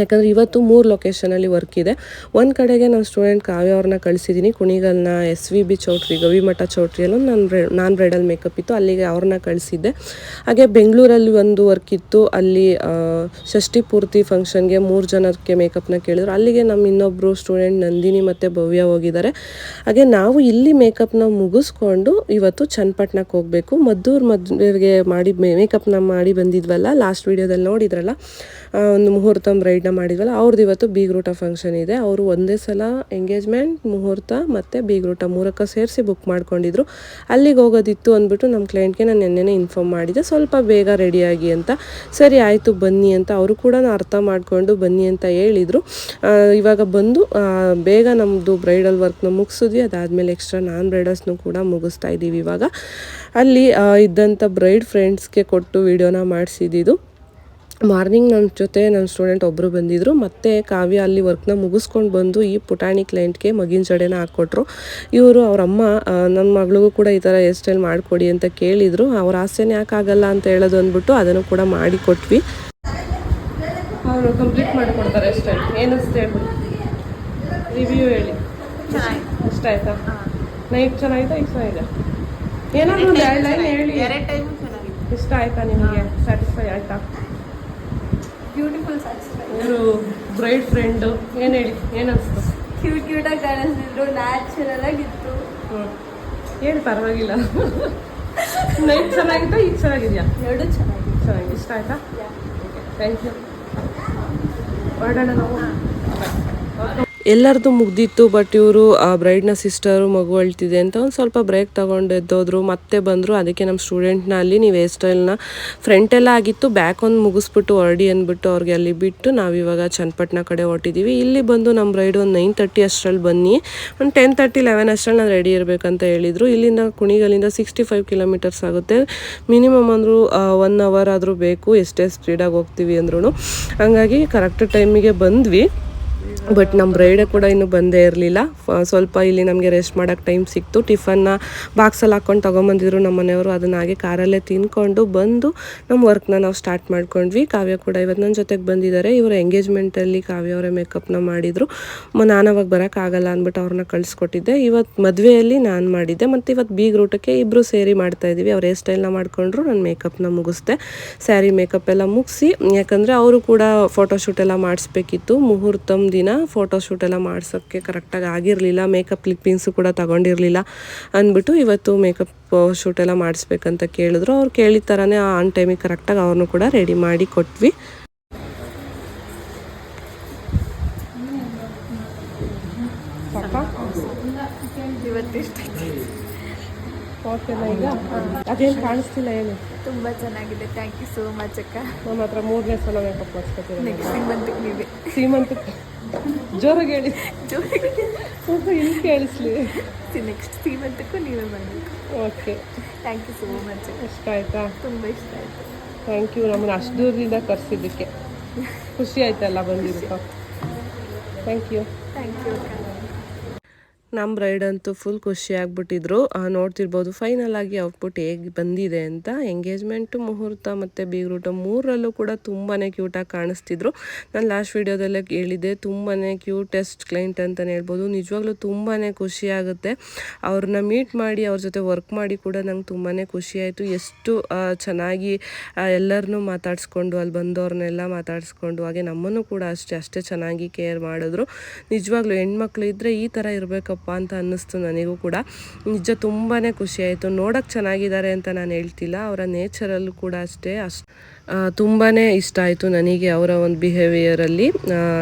ಯಾಕಂದರೆ ಇವತ್ತು ಮೂರು ಲೊಕೇಶನಲ್ಲಿ ವರ್ಕ್ ಇದೆ. ಒಂದು ಕಡೆಗೆ ನಾನು ಸ್ಟೂಡೆಂಟ್ ಕಾವ್ಯ ಅವ್ರನ್ನ ಕಳಿಸಿದ್ದೀನಿ ಕುಣಿಗಲ್ನ S V B choultry, Gavimath ಚೌಟ್ರಿಯಲ್ಲೂ ನಾನು ನಾನ್ ಬ್ರೈಡಲ್ ಮೇಕಪ್ ಇತ್ತು, ಅಲ್ಲಿಗೆ ಅವ್ರನ್ನ ಕಳಿಸಿದ್ದೆ. ಹಾಗೆ ಬೆಂಗಳೂರಲ್ಲಿ ಒಂದು ವರ್ಕ್ ಇತ್ತು, ಅಲ್ಲಿ ಷಷ್ಠಿ ಪೂರ್ತಿ ಫಂಕ್ಷನ್ಗೆ ಮೂರು ಜನಕ್ಕೆ ಮೇಕಪ್ನ ಕೇಳಿದ್ರು. ಅಲ್ಲಿಗೆ ನಮ್ಮ ಇನ್ನೊಬ್ಬರು ಸ್ಟೂಡೆಂಟ್ ನಂದಿನಿ ಮತ್ತು ಭವ್ಯ ಹೋಗಿದ್ದಾರೆ. ಹಾಗೆ ನಾವು ಇಲ್ಲಿ ಮೇಕಪ್ನ ಮುಗಿಸ್ಕೊಂಡು ಇವತ್ತು ಚನ್ನಪಟ್ಟಣಕ್ಕೆ ಹೋಗಬೇಕು. ಮದ್ದೂರು ಮದುವೆಗೆ ಮಾಡಿ ಮೇಕಪ್ನ ಮಾಡಿ ಬಂದಿದ್ವಲ್ಲ ಲಾಸ್ಟ್ ವೀಡಿಯೋದಲ್ಲಿ ನೋಡಿದ್ರಲ್ಲ ಒಂದು ಮುಹೂರ್ತ ಬ್ರೈಡ್ನ ಮಾಡಿದ್ವಲ್ಲ ಅವ್ರದ್ದು ಇವತ್ತು ಬೀಗ್ರೂಟ ಫಂಕ್ಷನ್ ಇದೆ. ಅವರು ಒಂದೇ ಸಲ ಎಂಗೇಜ್ಮೆಂಟ್ ಮುಹೂರ್ತ ಮತ್ತು ಬೀಗ್ರೂಟ ಮೂರಕ್ಕೆ ಸೇರಿಸಿ ಬುಕ್ ಮಾಡ್ಕೊಂಡಿದ್ರು. ಅಲ್ಲಿಗೆ ಹೋಗೋದಿತ್ತು ಅಂದ್ಬಿಟ್ಟು ನಮ್ಮ ಕ್ಲೈಂಟ್ಗೆ ನಾನು ನೆನ್ನೆನೇ ಇನ್ಫಾರ್ಮ್ ಮಾಡಿದ್ದೆ ಸ್ವಲ್ಪ ಬೇಗ ರೆಡಿಯಾಗಿ ಅಂತ. ಸರಿ, ಆಯಿತು, ಬನ್ನಿ ಅಂತ ಅವರು ಕೂಡ ಅರ್ಥ ಮಾಡಿಕೊಂಡು ಬನ್ನಿ ಅಂತ ಹೇಳಿದರು. ಇವಾಗ ಬಂದು ಬೇಗ ನಮ್ಮದು ಬ್ರೈಡಲ್ ವರ್ಕ್ನ ಮುಗಿಸಿದ್ವಿ. ಅದಾದಮೇಲೆ ಎಕ್ಸ್ಟ್ರಾ ನಾನ್ ಬ್ರೈಡಲ್ಸ್ನೂ ಕೂಡ ಮುಗಿಸ್ತಾ ಇದ್ದೀವಿ ಇವಾಗ. ಅಲ್ಲಿ ಇದ್ದಂಥ ಬ್ರೈಡ್ ಫ್ರೆಂಡ್ಸ್ಗೆ ಕೊಟ್ಟು ವೀಡಿಯೋನ ಮಾಡಿಸಿದ್ದು ಮಾರ್ನಿಂಗ್ ನನ್ನ ಜೊತೆ ನನ್ನ ಸ್ಟೂಡೆಂಟ್ ಒಬ್ಬರು ಬಂದಿದ್ದರು ಮತ್ತು ಕಾವ್ಯ ಅಲ್ಲಿ ವರ್ಕ್ನ ಮುಗಿಸ್ಕೊಂಡು ಬಂದು ಈ ಪುಟಾಣಿ ಕ್ಲೈಂಟ್ಗೆ ಮಗಿನ ಜಡೆನ ಹಾಕ್ಕೊಟ್ರು ಇವರು ಅವರಮ್ಮ ನನ್ನ ಮಗಳಿಗೂ ಕೂಡ ಈ ಥರ ಹೇರ್ ಸ್ಟೈಲ್ ಮಾಡಿಕೊಡಿ ಅಂತ ಕೇಳಿದರು. ಅವ್ರ ಆಸೆನೇ ಯಾಕಾಗಲ್ಲ ಅಂತ ಹೇಳೋದು ಅಂದ್ಬಿಟ್ಟು ಅದನ್ನು ಕೂಡ ಮಾಡಿಕೊಟ್ವಿ ಅವರು ಕಂಪ್ಲೀಟ್ ಮಾಡಿಕೊಡ್ತಾರೆ ಸ್ಟೈಲ್ ಏನಿಸ್ತೆ ರಿವ್ಯೂ ಹೇಳಿ. ಇಷ್ಟ ಆಯ್ತಾ? ನೈಟ್ ಚೆನ್ನಾಗಿತ್ತಾ ಇಷ್ಟ ಏನಾದರೂ ಒಂದು ಎರಡು ಲೈನ್ ಹೇಳಿ. ಎರಡು ಟೈಮು ಚೆನ್ನಾಗಿದೆ. ಇಷ್ಟ ಆಯ್ತಾ ನಿಮಗೆ? ಸ್ಯಾಟಿಸ್ಫೈ ಆಯ್ತಾ? Beautiful satisfy bright bride friend ಏನು ಹೇಳಿ? ಏನು ಅನಿಸ್ತು? ಕ್ಯೂಟ್ ಕ್ಯೂಟಾಗಿ ಕಾಣಿಸ್ತಿದ್ರು ನ್ಯಾಚುರಲ್ ಆಗಿತ್ತು ಹೇಳಿ ಪರವಾಗಿಲ್ಲ. ನೈಟ್ ಚೆನ್ನಾಗಿತ್ತಾ ಈಗ ಚೆನ್ನಾಗಿದೆಯಾ? ಎರಡು ಚೆನ್ನಾಗಿದೆ ಚೆನ್ನಾಗಿ. ಇಷ್ಟ ಆಯ್ತಾ? ಥ್ಯಾಂಕ್ ಯು ಹೊರಡೋಣ ನಾವು. ಎಲ್ಲರದು ಮುಗ್ದಿತ್ತು ಬಟ್ ಇವರು, ಆ ಬ್ರೈಡ್ನ ಸಿಸ್ಟರು ಮಗು ಅಳ್ತಿದೆ ಅಂತ ಒಂದು ಸ್ವಲ್ಪ ಬ್ರೇಕ್ ತೊಗೊಂಡು ಎದ್ದೋದ್ರು. ಮತ್ತೆ ಬಂದರು, ಅದಕ್ಕೆ ನಮ್ಮ ಸ್ಟೂಡೆಂಟ್ನ ಅಲ್ಲಿ, ನೀವು ಹೇರ್ ಸ್ಟೈಲ್ನ ಫ್ರಂಟೆಲ್ಲ ಆಗಿತ್ತು. ಬ್ಯಾಕ್ ಒಂದು ಮುಗಿಸ್ಬಿಟ್ಟು ಹೊರಡಿ ಅಂದ್ಬಿಟ್ಟು ಅವ್ರಿಗೆ ಅಲ್ಲಿ ಬಿಟ್ಟು ನಾವಿವಾಗ ಚನ್ನಪಟ್ಟಣ ಕಡೆ ಹೊರಟಿದ್ದೀವಿ ಇಲ್ಲಿ ಬಂದು ನಮ್ಮ ಬ್ರೈಡ್ ಒಂದು ನೈನ್ ತರ್ಟಿ ಅಷ್ಟರಲ್ಲಿ ಬನ್ನಿ. ಒಂದು ಟೆನ್ ತರ್ಟಿ ಲೆವೆನ್ ಅಷ್ಟರಲ್ಲಿ ನಾನು ರೆಡಿ ಇರಬೇಕಂತ ಹೇಳಿದರು. ಇಲ್ಲಿಂದ ಕುಣಿಗಲ್ಲಿಂದ ಸಿಕ್ಸ್ಟಿ ಫೈವ್ ಕಿಲೋಮೀಟರ್ಸ್ ಆಗುತ್ತೆ. ಮಿನಿಮಮ್ ಅಂದರೂ ಒನ್ ಅವರ್ ಆದರೂ ಬೇಕು. ಎಷ್ಟೇ ಸ್ಪೀಡಾಗಿ ಹೋಗ್ತೀವಿ ಅಂದ್ರೂ ಹಂಗಾಗಿ ಕರೆಕ್ಟ್ ಟೈಮಿಗೆ ಬಂದ್ವಿ. ಬಟ್ ನಮ್ಮ ಬ್ರೈಡೆ ಕೂಡ ಇನ್ನೂ ಬಂದೇ ಇರಲಿಲ್ಲ. ಸ್ವಲ್ಪ ಇಲ್ಲಿ ನಮಗೆ ರೆಸ್ಟ್ ಮಾಡೋಕ್ಕೆ ಟೈಮ್ ಸಿಕ್ತು. ಟಿಫನ್ನ ಬಾಕ್ಸಲ್ಲಿ ಹಾಕ್ಕೊಂಡು ತೊಗೊಂಬಂದಿದ್ರು ನಮ್ಮ ಮನೆಯವರು. ಅದನ್ನ ಹಾಗೆ ಕಾರಲ್ಲೇ ತಿನ್ಕೊಂಡು ಬಂದು ನಮ್ಮ ವರ್ಕ್ನ ನಾವು ಸ್ಟಾರ್ಟ್ ಮಾಡ್ಕೊಂಡ್ವಿ. ಕಾವ್ಯ ಕೂಡ ಇವತ್ತು ನನ್ನ ಜೊತೆಗೆ ಬಂದಿದ್ದಾರೆ ಇವರು ಎಂಗೇಜ್ಮೆಂಟಲ್ಲಿ ಕಾವ್ಯ ಅವರೇ ಮೇಕಪ್ನ ಮಾಡಿದರು. ನಾನು ಅವಾಗ ಬರೋಕ್ಕಾಗಲ್ಲ ಅಂದ್ಬಿಟ್ಟು ಅವ್ರನ್ನ ಕಳಿಸ್ಕೊಟ್ಟಿದ್ದೆ. ಇವತ್ತು ಮದುವೆಯಲ್ಲಿ ನಾನು ಮಾಡಿದ್ದೆ. ಮತ್ತು ಇವತ್ತು ಬೀಗ್ ರೂಟಕ್ಕೆ ಇಬ್ಬರು ಸೇರಿ ಮಾಡ್ತಾ ಇದ್ದೀವಿ ಅವ್ರು ಹೇರ್ ಸ್ಟೈಲ್ನ ಮಾಡಿಕೊಂಡ್ರು. ನಾನು ಮೇಕಪ್ನ ಮುಗಿಸ್ದೆ. ಸ್ಯಾರಿ ಮೇಕಪ್ ಎಲ್ಲ ಮುಗಿಸಿ. ಯಾಕಂದರೆ ಅವರು ಕೂಡ ಫೋಟೋಶೂಟ್ ಎಲ್ಲ ಮಾಡಿಸ್ಬೇಕಿತ್ತು. ಮುಹೂರ್ತಮ್ ದಿನ ಫೋಟೋಶೂಟ್ ಎಲ್ಲ ಮಾಡ್ಸೋಕ್ಕೆ ಕರೆಕ್ಟಾಗಿ ಆಗಿರಲಿಲ್ಲ. ಮೇಕಪ್ ಕ್ಲಿಪ್ಪಿಂಗ್ಸು ಕೂಡ ತಗೊಂಡಿರಲಿಲ್ಲ ಅಂದ್ಬಿಟ್ಟು ಇವತ್ತು ಮೇಕಪ್ ಶೂಟ್ ಎಲ್ಲ ಮಾಡಿಸ್ಬೇಕಂತ ಕೇಳಿದ್ರು. ಅವ್ರು ಕೇಳಿದ ಥರನೇ ಆನ್ ಟೈಮಿಗೆ ಕರೆಕ್ಟಾಗಿ ಅವ್ರನ್ನೂ ಕೂಡ ರೆಡಿ ಮಾಡಿ ಕೊಟ್ವಿ. ಈಗ ಅದೇನು ಕಾಣಿಸ್ತಿಲ್ಲ ಏನು? ತುಂಬ ಚೆನ್ನಾಗಿದೆ. ಥ್ಯಾಂಕ್ ಯು ಸೋ ಮಚ್ ಅಕ್ಕ. ನಮ್ಮ ಹತ್ರ ಮೂರನೇ ಸಲ ಮೇಕಪ್ ನೆಕ್ಸ್ಟ್ ಮಂತ್ಗೆ ನೀವೇ. ಸೀಮಂತಕ್ಕೆ ಜೋರಾಗಿ ಹೇಳಿ. ಸ್ವಲ್ಪ ಇಲ್ಲಿ ಕೇಳಿಸ್ಲಿ. ನೆಕ್ಸ್ಟ್ ಸೀಮಂತಕ್ಕೂ ನೀವೇ ಮಾಡಬೇಕು okay thank you so much ಇಷ್ಟ ಆಯ್ತಾ? ತುಂಬ ಇಷ್ಟ ಆಯಿತು. ಥ್ಯಾಂಕ್ ಯು ನಮ್ಮನ್ನು ಅಷ್ಟು ದೂರದಿಂದ ಕರೆಸಿದ್ದಕ್ಕೆ. ಖುಷಿ ಆಯ್ತಲ್ಲ ಬಂದಿದ್ದಕ್ಕೆ. ಥ್ಯಾಂಕ್ ಯು ಥ್ಯಾಂಕ್ ಯು ನಮ್ಮ ಬ್ರೈಡ್ ಅಂತೂ ಫುಲ್ ಖುಷಿ ಆಗ್ಬಿಟ್ಟಿದ್ರು. ಆ, ನೋಡ್ತಿರ್ಬೋದು ಫೈನಲ್ ಆಗಿ ಔಟ್ಪುಟ್ ಹೇಗೆ ಬಂದಿದೆ ಅಂತ. ಎಂಗೇಜ್ಮೆಂಟು ಮುಹೂರ್ತ ಮತ್ತು ಬೀಗ್ರೂಟ ಮೂರರಲ್ಲೂ ಕೂಡ ತುಂಬಾ ಕ್ಯೂಟಾಗಿ ಕಾಣಿಸ್ತಿದ್ರು. ನಾನು ಲಾಸ್ಟ್ ವೀಡಿಯೋದಲ್ಲೇ ಹೇಳಿದ್ದೆ ತುಂಬಾ ಕ್ಯೂಟೆಸ್ಟ್ ಕ್ಲೈಂಟ್ ಅಂತಲೇ ಹೇಳ್ಬೋದು. ನಿಜವಾಗ್ಲೂ ತುಂಬಾ ಖುಷಿ ಆಗುತ್ತೆ. ಅವ್ರನ್ನ ಮೀಟ್ ಮಾಡಿ ಅವ್ರ ಜೊತೆ ವರ್ಕ್ ಮಾಡಿ ಕೂಡ ನಂಗೆ ತುಂಬಾ ಖುಷಿಯಾಯಿತು ಎಷ್ಟು ಚೆನ್ನಾಗಿ ಎಲ್ಲರನ್ನೂ ಮಾತಾಡಿಸ್ಕೊಂಡು ಅಲ್ಲಿ ಬಂದವ್ರನ್ನೆಲ್ಲ ಮಾತಾಡಿಸ್ಕೊಂಡು ಹಾಗೆ ನಮ್ಮನ್ನು ಕೂಡ ಅಷ್ಟೇ ಅಷ್ಟೇ ಚೆನ್ನಾಗಿ ಕೇರ್ ಮಾಡಿದ್ರು. ನಿಜವಾಗ್ಲೂ ಹೆಣ್ಮಕ್ಳು ಇದ್ದರೆ ಈ ಥರ ಇರಬೇಕಪ್ಪ. ಅಂತ ಅನ್ನಿಸ್ತು ನನಗೂ ಕೂಡ. ನಿಜ ತುಂಬಾ ಖುಷಿಯಾಯಿತು ನೋಡೋಕ್ಕೆ ಚೆನ್ನಾಗಿದ್ದಾರೆ ಅಂತ ನಾನು ಹೇಳ್ತಿಲ್ಲ. ಅವರ ನೇಚರಲ್ಲೂ ಕೂಡ ಅಷ್ಟೇ. ಅಷ್ಟು ತುಂಬಾ ಇಷ್ಟ ಆಯಿತು ನನಗೆ ಅವರ ಒಂದು ಬಿಹೇವಿಯರಲ್ಲಿ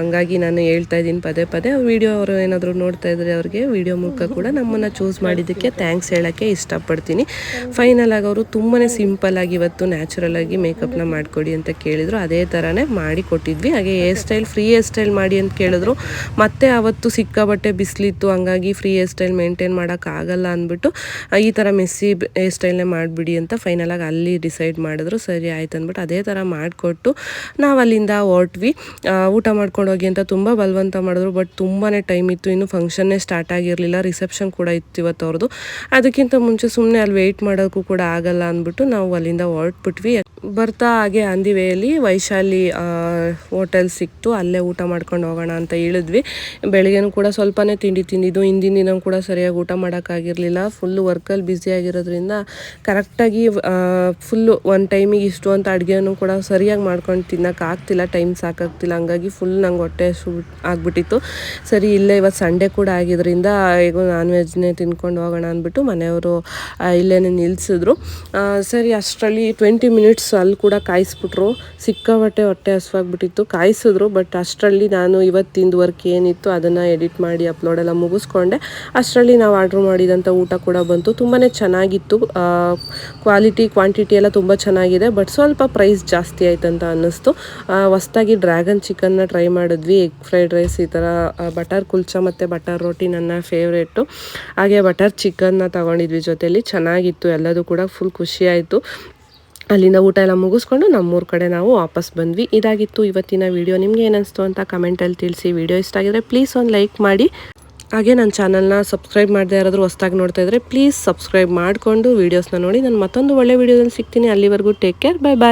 ಹಂಗಾಗಿ ನಾನು ಹೇಳ್ತಾ ಇದ್ದೀನಿ ಪದೇ ಪದೇ. ವೀಡಿಯೋ ಅವರು ಏನಾದರೂ ನೋಡ್ತಾ ಇದ್ದರೆ ಅವ್ರಿಗೆ ವಿಡಿಯೋ ಮೂಲಕ ಕೂಡ ನಮ್ಮನ್ನು ಚೂಸ್ ಮಾಡಿದ್ದಕ್ಕೆ ಥ್ಯಾಂಕ್ಸ್ ಹೇಳೋಕ್ಕೆ ಇಷ್ಟಪಡ್ತೀನಿ. ಫೈನಲ್ ಆಗಿ ಅವರು ತುಂಬಾ ಆಗಿ ಇವತ್ತು ನ್ಯಾಚುರಲ್ ಆಗಿ ಮೇಕಪ್ನ ಮಾಡಿಕೊಡಿ ಅಂತ ಕೇಳಿದರು. ಅದೇ ಥರನೇ ಮಾಡಿ ಕೊಟ್ಟಿದ್ವಿ. ಹಾಗೆ hair style free hair style ಮಾಡಿ ಅಂತ ಕೇಳಿದ್ರು. ಮತ್ತೆ ಅವತ್ತು ಸಿಕ್ಕಾಬಟ್ಟೆ ಬಿಸಿಲಿತ್ತು. ಹಂಗಾಗಿ ಫ್ರೀ ಹೇರ್ ಸ್ಟೈಲ್ ಮೇಂಟೈನ್ ಮಾಡೋಕ್ಕಾಗಲ್ಲ ಅಂದ್ಬಿಟ್ಟು ಈ ಥರ ಮೆಸ್ಸಿ ಹೇರ್ ಸ್ಟೈಲ್ನೇ ಮಾಡಿಬಿಡಿ ಅಂತ ಫೈನಲ್ ಆಗಿ ಅಲ್ಲಿ ಡಿಸೈಡ್ ಮಾಡಿದ್ರು. ಸರಿ, ಆಯ್ತು ಅಂದ್ಬಿಟ್ಟು ಅದೇ ಥರ ಮಾಡಿಕೊಟ್ಟು ನಾವು ಅಲ್ಲಿಂದ ಹೊರಟ್ವಿ ಊಟ ಮಾಡ್ಕೊಂಡು ಹೋಗಿ ಅಂತ ತುಂಬ ಬಲವಂತ ಮಾಡಿದ್ರು. ಬಟ್ ತುಂಬಾ ಟೈಮ್ ಇತ್ತು. ಇನ್ನು ಫಂಕ್ಷನ್ನೇ ಸ್ಟಾರ್ಟ್ ಆಗಿರಲಿಲ್ಲ. ರಿಸೆಪ್ಷನ್ ಕೂಡ ಇತ್ತು ಇವತ್ತು ಅವ್ರದ್ದು. ಅದಕ್ಕಿಂತ ಮುಂಚೆ ಸುಮ್ಮನೆ ಅಲ್ಲಿ ವೆಯ್ಟ್ ಮಾಡೋಕ್ಕೂ ಕೂಡ ಆಗಲ್ಲ ಅಂದ್ಬಿಟ್ಟು ನಾವು ಅಲ್ಲಿಂದ ಹೊರಟ್ಬಿಟ್ವಿ. ಬರ್ತಾ ಹಾಗೆ ಅಂದಿವೆಯಲ್ಲಿ ವೈಶಾಲಿ ಹೋಟೆಲ್ ಸಿಕ್ತು. ಅಲ್ಲೇ ಊಟ ಮಾಡ್ಕೊಂಡು ಹೋಗೋಣ ಅಂತ ಇಳಿದ್ವಿ ಬೆಳಗ್ಗೆನೂ ಕೂಡ ಸ್ವಲ್ಪನೇ ತಿಂಡಿ ತಿಂದಿದ್ದು. ಹಿಂದಿನ ದಿನ ಕೂಡ ಸರಿಯಾಗಿ ಊಟ ಮಾಡೋಕ್ಕಾಗಿರಲಿಲ್ಲ. ಫುಲ್ಲು ವರ್ಕಲ್ಲಿ ಬ್ಯುಸಿ ಆಗಿರೋದ್ರಿಂದ ಕರೆಕ್ಟಾಗಿ ಫುಲ್ಲು ಒನ್ ಟೈಮಿಗೆ ಇಷ್ಟು ಅಂತ ಅಡುಗೆನೂ ಕೂಡ ಸರಿಯಾಗಿ ಮಾಡ್ಕೊಂಡು ತಿನ್ನೋಕೆ ಆಗ್ತಿಲ್ಲ, ಟೈಮ್ ಸಾಕಾಗ್ತಿಲ್ಲ. ಹಂಗಾಗಿ ಫುಲ್ ನಂಗೆ ಹೊಟ್ಟೆ ಹಸು ಆಗ್ಬಿಟ್ಟಿತ್ತು. ಸರಿ, ಇಲ್ಲೇ ಇವತ್ತು ಸಂಡೇ ಕೂಡ ಆಗಿದ್ದರಿಂದ ಹೇಗೋ ನಾನ್ ವೆಜ್ನೇ ತಿನ್ಕೊಂಡು ಹೋಗೋಣ ಅಂದ್ಬಿಟ್ಟು ಮನೆಯವರು ಇಲ್ಲೇ ನಿಲ್ಲಿಸಿದ್ರು ಸರಿ, ಅಷ್ಟರಲ್ಲಿ ಟ್ವೆಂಟಿ ಮಿನಿಟ್ಸ್ ಅಲ್ಲಿ ಕೂಡ ಕಾಯಿಸ್ಬಿಟ್ರು. ಸಿಕ್ಕಾಬಟ್ಟೆ ಹೊಟ್ಟೆ ಹಸುವಾಗ್ಬಿಟ್ಟಿತ್ತು ಕಾಯಿಸಿದ್ರು ಬಟ್ ಅಷ್ಟರಲ್ಲಿ ನಾನು ಇವತ್ತಿಂದು ವರ್ಕ್ ಏನಿತ್ತು ಅದನ್ನು ಎಡಿಟ್ ಮಾಡಿ ಅಪ್ಲೋಡ್ ಎಲ್ಲ ಮುಗಿಸ್ಕೊಂಡೆ. ಅಷ್ಟರಲ್ಲಿ ನಾವು ಆರ್ಡ್ರ್ ಮಾಡಿದಂಥ ಊಟ ಕೂಡ ಬಂತು. ತುಂಬಾ ಚೆನ್ನಾಗಿತ್ತು. ಕ್ವಾಲಿಟಿ ಕ್ವಾಂಟಿಟಿ ಎಲ್ಲ ತುಂಬ ಚೆನ್ನಾಗಿದೆ. ಬಟ್ ಸ್ವಲ್ಪ ಪ್ರೈಸ್ ಜಾಸ್ತಿ ಆಯ್ತಂತ ಅನ್ನಿಸ್ತು. ಹೊಸ್ದಾಗಿ ಡ್ರ್ಯಾಗನ್ ಚಿಕನ್ನ ಟ್ರೈ ಮಾಡಿದ್ವಿ. ಎಗ್ ಫ್ರೈಡ್ ರೈಸ್ ಈ ಥರ ಬಟರ್ ಕುಲ್ಚಾ ಮತ್ತು ಬಟರ್ ರೋಟಿ ನನ್ನ ಫೇವ್ರೇಟು. ಹಾಗೆ ಬಟರ್ ಚಿಕನ್ನ ತಗೊಂಡಿದ್ವಿ ಜೊತೆಯಲ್ಲಿ ಚೆನ್ನಾಗಿತ್ತು, ಎಲ್ಲದೂ ಕೂಡ ಫುಲ್ ಖುಷಿ ಆಯಿತು. ಅಲ್ಲಿಂದ ಊಟ ಎಲ್ಲ ಮುಗಿಸ್ಕೊಂಡು ನಮ್ಮೂರ ಕಡೆ ನಾವು ವಾಪಸ್ ಬಂದ್ವಿ. ಇದಾಗಿತ್ತು ಇವತ್ತಿನ ವಿಡಿಯೋ. ನಿಮಗೆ ಏನಿಸ್ತು ಅಂತ ಕಮೆಂಟಲ್ಲಿ ತಿಳಿಸಿ. ವಿಡಿಯೋ ಇಷ್ಟ ಆಗಿದ್ರೆ ಪ್ಲೀಸ್ ಒಂದು ಲೈಕ್ ಮಾಡಿ. ಹಾಗೆ ನನ್ನ ಚಾನಲ್ನ ಸಬ್ಸ್ಕ್ರೈಬ್ ಮಾಡದೆ ಯಾರಾದರೂ ಹೊಸ್ದಾಗಿ ನೋಡ್ತಾ ಇದ್ದರೆ ಪ್ಲೀಸ್ ಸಬ್ಸ್ಕ್ರೈಬ್ ಮಾಡಿಕೊಂಡು ವೀಡಿಯೋಸ್ನ ನೋಡಿ. ನಾನು ಮತ್ತೊಂದು ಒಳ್ಳೆ ವೀಡಿಯೋದಲ್ಲಿ ಸಿಗ್ತೀನಿ. ಅಲ್ಲಿವರೆಗೂ ಟೇಕ್ ಕೇರ್ ಬೈ ಬಾಯ್